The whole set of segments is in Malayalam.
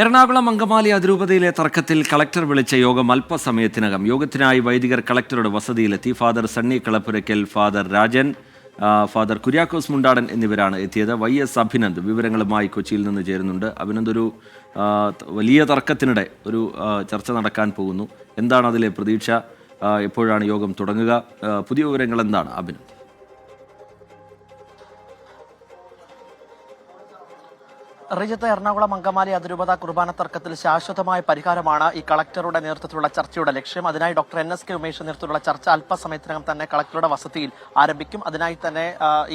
എറണാകുളം അങ്കമാലി അതിരൂപതയിലെ തർക്കത്തിൽ കളക്ടർ വിളിച്ച യോഗം അല്പസമയത്തിനകം. യോഗത്തിനായി വൈദികർ കളക്ടറുടെ വസതിയിലെത്തി. Father Sunny Kalappurakkal father Rajan father Kuriakose Mundadan എന്നിവരാണ് എത്തിയത്. വൈ എസ് അഭിനന്ദ് വിവരങ്ങളുമായി കൊച്ചിയിൽ നിന്ന് ചേരുന്നുണ്ട്. അഭിനന്ദ് ഒരു വലിയ തർക്കത്തിനിടെ ഒരു ചർച്ച നടക്കാൻ പോകുന്നു. എന്താണ് അതിലെ പ്രതീക്ഷ? എപ്പോഴാണ് യോഗം തുടങ്ങുക? പുതിയ വിവരങ്ങൾ എന്താണ് അഭിനന്ദ്? റിജിത്ത് എറണാകുളം അങ്കമാലി അതിരൂപത കുർബാന തർക്കത്തിൽ ശാശ്വതമായ പരിഹാരമാണ് ഈ കളക്ടറുടെ നേതൃത്വത്തിലുള്ള ചർച്ചയുടെ ലക്ഷ്യം. അതിനായി doctor N S K Umesh നേതൃത്വത്തിലുള്ള ചർച്ച അല്പസമയത്തിനകം തന്നെ കളക്ടറുടെ വസതിയിൽ ആരംഭിക്കും. അതിനായി തന്നെ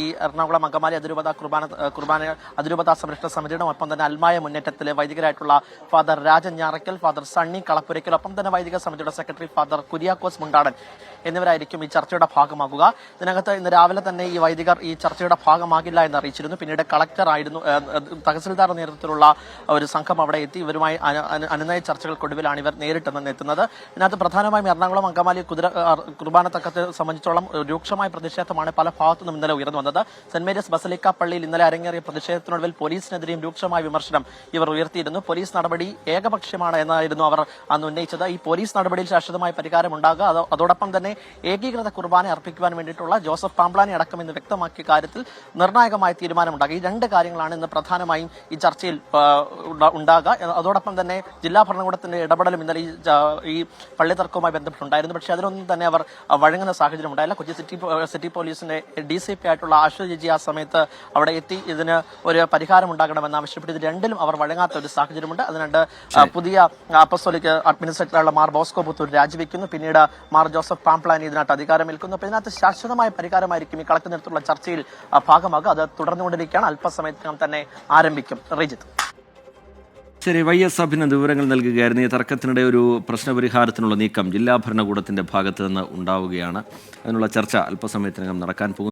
ഈ എറണാകുളം അങ്കമാലി അതിരൂപത കുർബാന കുർബാന അതിരൂപത സംരക്ഷണ സമിതിയുടെ ഒപ്പം തന്നെ അൽമായ മുന്നേറ്റത്തിലെ വൈദികരായിട്ടുള്ള ഫാദർ രാജൻ ഞാറയ്ക്കൽ ഫാദർ സണ്ണി കളപ്പുരയ്ക്കൽ ഒപ്പം തന്നെ വൈദിക സമിതിയുടെ സെക്രട്ടറി ഫാദർ കുര്യാക്കോസ് മുണ്ടാടൻ എന്നിവരായിരിക്കും ഈ ചർച്ചയുടെ ഭാഗമാകുക. ഇതിനകത്ത് ഇന്ന് രാവിലെ തന്നെ ഈ വൈദികർ ഈ ചർച്ചയുടെ ഭാഗമാകില്ല എന്ന് അറിയിച്ചിരുന്നു. പിന്നീട് കളക്ടർ ആയിരുന്നു ഏഹ്, ഏഹ്, നേതൃത്വത്തിലുള്ള ഒരു സംഘം അവിടെ എത്തി. ഇവരുമായി അന- അന- അനുനയ ചർച്ചകൾക്കൊടുവിലാണ് ഇവർ നേരിട്ട് എത്തുന്നത്. ഇതിനകത്ത് പ്രധാനമായും എറണാകുളം അങ്കമാലി കുതിര കുർബാനത്തക്കത്തെ കുർബാന തക്കത്തെ സംബന്ധിച്ചോളം രൂക്ഷമായ പ്രതിഷേധമാണ് പല ഭാഗത്തു നിന്നും ഇന്നലെ ഉയർന്നു വന്നത്. സെന്റ് മേരീസ് ബസലിക്ക പള്ളിയിൽ ഇന്നലെ അരങ്ങേറിയ പ്രതിഷേധത്തിനൊടുവിൽ പോലീസിനെതിരെയും രൂക്ഷമായ വിമർശനം ഇവർ ഉയർത്തിയിരുന്നു. പോലീസ് നടപടി ഏകപക്ഷീയമാണ് എന്നായിരുന്നു അവർ അന്ന് ഉന്നയിച്ചത്. ഈ പോലീസ് നടപടിയിൽ ശാശ്വതമായ പരിഹാരം ഉണ്ടാകുക അതോടൊപ്പം തന്നെ ഏകീകൃത കുർബാന അർപ്പിക്കുവാൻ വേണ്ടിയിട്ടുള്ള ജോസഫ് പാംപ്ലാനി അടക്കം എന്ന് വ്യക്തമാക്കിയ കാര്യത്തിൽ നിർണായകമായ തീരുമാനമുണ്ടാകും ഈ രണ്ട് കാര്യങ്ങളാണ് ഇന്ന് പ്രധാനമായും ഈ ചർച്ചയിൽ ഉണ്ടാകുക അതോടൊപ്പം തന്നെ ജില്ലാ ഭരണകൂടത്തിന്റെ ഇടപെടലും ഇന്നലെ ഈ പള്ളി തർക്കവുമായി ബന്ധപ്പെട്ടുണ്ടായിരുന്നു. പക്ഷേ അതിനൊന്നും തന്നെ അവർ വഴങ്ങുന്ന സാഹചര്യം ഉണ്ടായില്ല. കൊച്ചി സിറ്റി സിറ്റി പോലീസിന്റെ ഡി സി പി ആയിട്ടുള്ള ആശു ജിജി ആ സമയത്ത് അവിടെ എത്തി. ഇതിന് ഒരു പരിഹാരം ഉണ്ടാകണമെന്ന് ആവശ്യപ്പെട്ട് ഇത് രണ്ടിലും അവർ വഴങ്ങാത്ത ഒരു സാഹചര്യമുണ്ട്. അതിനുണ്ട് പുതിയ അപ്പസ്തോലിക് അഡ്മിനിസ്ട്രേറ്ററുള്ള മാർ ബോസ്കോ പുത്തൂർ രാജിവെക്കുന്നു. പിന്നീട് മാർ ജോസഫ് പാംപ്ലാനി ഇതിനകത്ത് അധികാരമേൽക്കുന്നു. അപ്പോൾ ഇതിനകത്ത് ശാശ്വതമായ പരിഹാരമായിരിക്കും ഈ കളക്ടർ നേതൃത്വത്തിലുള്ള ചർച്ചയിൽ ഭാഗമാകുക. അത് തുടർന്നുകൊണ്ടിരിക്കുകയാണ്. അല്പസമയത്തിനകം തന്നെ ആരംഭിക്കും. റിജിത്ത്. ശരി വൈ എസ് അഭിനന്ദ് വിവരങ്ങൾ നൽകുകയായിരുന്നു. ഈ തർക്കത്തിനിടെ ഒരു പ്രശ്നപരിഹാരത്തിനുള്ള നീക്കം ജില്ലാ ഭരണകൂടത്തിന്റെ ഭാഗത്ത് നിന്ന് ഉണ്ടാവുകയാണ്. അതിനുള്ള ചർച്ച അല്പസമയത്തിനകം നടക്കാൻ പോകുന്നു.